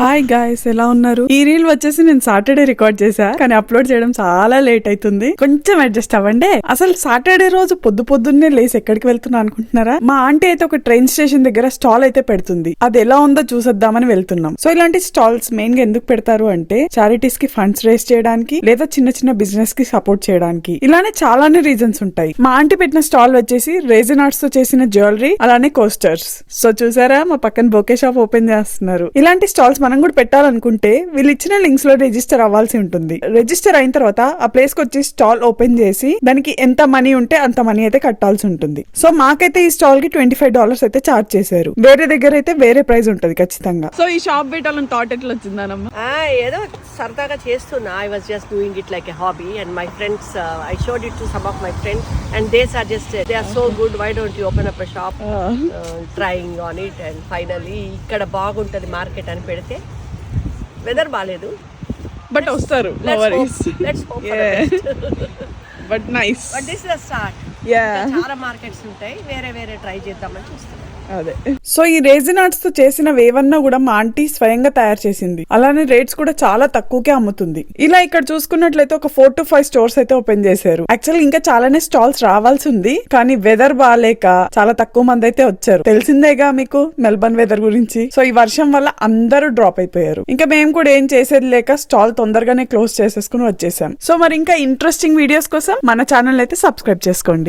Hi guys ఎలా ఉన్నారు? ఈ రీల్ వచ్చేసి నేను సాటర్డే రికార్డ్ చేశా కానీ అప్లోడ్ చేయడం చాలా లేట్ అవుతుంది కొంచెం అడ్జస్ట్ అవ్వండి. అసలు సాటర్డే రోజు పొద్దు పొద్దున్నే లేసి ఎక్కడికి వెళ్తున్నా అనుకుంటున్నారా? మా ఆంటీ అయితే ఒక ట్రైన్ స్టేషన్ దగ్గర స్టాల్ అయితే పెడుతుంది. అది ఎలా ఉందో చూసేద్దామని వెళ్తున్నాం. సో ఇలాంటి స్టాల్స్ మెయిన్గా ఎందుకు పెడతారు అంటే చారిటీస్కి ఫండ్స్ రేస్ చేయడానికి లేదా చిన్న చిన్న బిజినెస్కి సపోర్ట్ చేయడానికి. ఇలానే చాలానే రీజన్స్ ఉంటాయి. మా ఆంటీ పెట్టిన స్టాల్ వచ్చేసి రేజన్ ఆర్ట్స్తో చేసిన జ్యువెలరీ అలానే కోస్టర్స్ సో చూసారా? మా పక్కన బొకే షాప్ ఓపెన్ చేస్తున్నారు. ఇలాంటి స్టాల్స్ మనం కూడా పెట్టాలనుకుంటే వీళ్ళు ఇచ్చిన లింక్స్లో రిజిస్టర్ అవ్వాల్సి ఉంటుంది. రిజిస్టర్ అయిన తర్వాత ఆ ప్లేస్కి వచ్చి స్టాల్ ఓపెన్ చేసి దానికి ఎంత మనీ ఉంటే అంత మనీ అయితే కట్టాల్సి ఉంటుంది. సో మాకైతే ఈ స్టాల్కి ట్వంటీ ఫైవ్ డాలర్స్ అయితే చార్జ్ చేశారు. వేరే దగ్గర అయితే వేరే ప్రైస్ ఉంటది ఖచ్చితంగా. సో ఈ షాప్ పెట్టాలని థాట్ ఎట్లా వచ్చిందనమ్మా ఆ, ఏదో సరదాగా చేస్తున్నా. I was just doing it like a hobby and my friends I showed it to some of my friends and they suggest they are so good why don't you open up shop trying on it and finally ఇక్కడ బాగుంటుంది market అని పెడితే weather బాగాలేదు but వస్తారు but nice but this the start చాలా markets ఉంటాయి. వేరే వేరే ట్రై చేద్దామని చూస్తున్నాం. అదే. సో ఈ రేజిన్ ఆర్ట్స్తో చేసినవి ఏవన్నా కూడా మా ఆంటీ స్వయంగా తయారు చేసింది. అలానే రేట్స్ కూడా చాలా తక్కువకే అమ్ముతుంది. ఇలా ఇక్కడ చూసుకున్నట్లయితే ఒక ఫోర్ టు ఫైవ్ స్టోర్స్ అయితే ఓపెన్ చేశారు. యాక్చువల్ ఇంకా చాలానే స్టాల్స్ రావాల్సి ఉంది. కానీ వెదర్ బాగాలేక చాలా తక్కువ మంది అయితే వచ్చారు. తెలిసిందేగా మీకు మెల్బర్న్ వెదర్ గురించి? సో ఈ వర్షం వల్ల అందరూ డ్రాప్ అయిపోయారు. ఇంకా మేము కూడా ఏం చేసేది లేక స్టాల్ తొందరగానే క్లోజ్ చేసేసుకుని వచ్చేసాం. సో మరి ఇంకా ఇంట్రెస్టింగ్ వీడియోస్ కోసం మన ఛానల్ అయితే సబ్స్క్రైబ్ చేసుకోండి.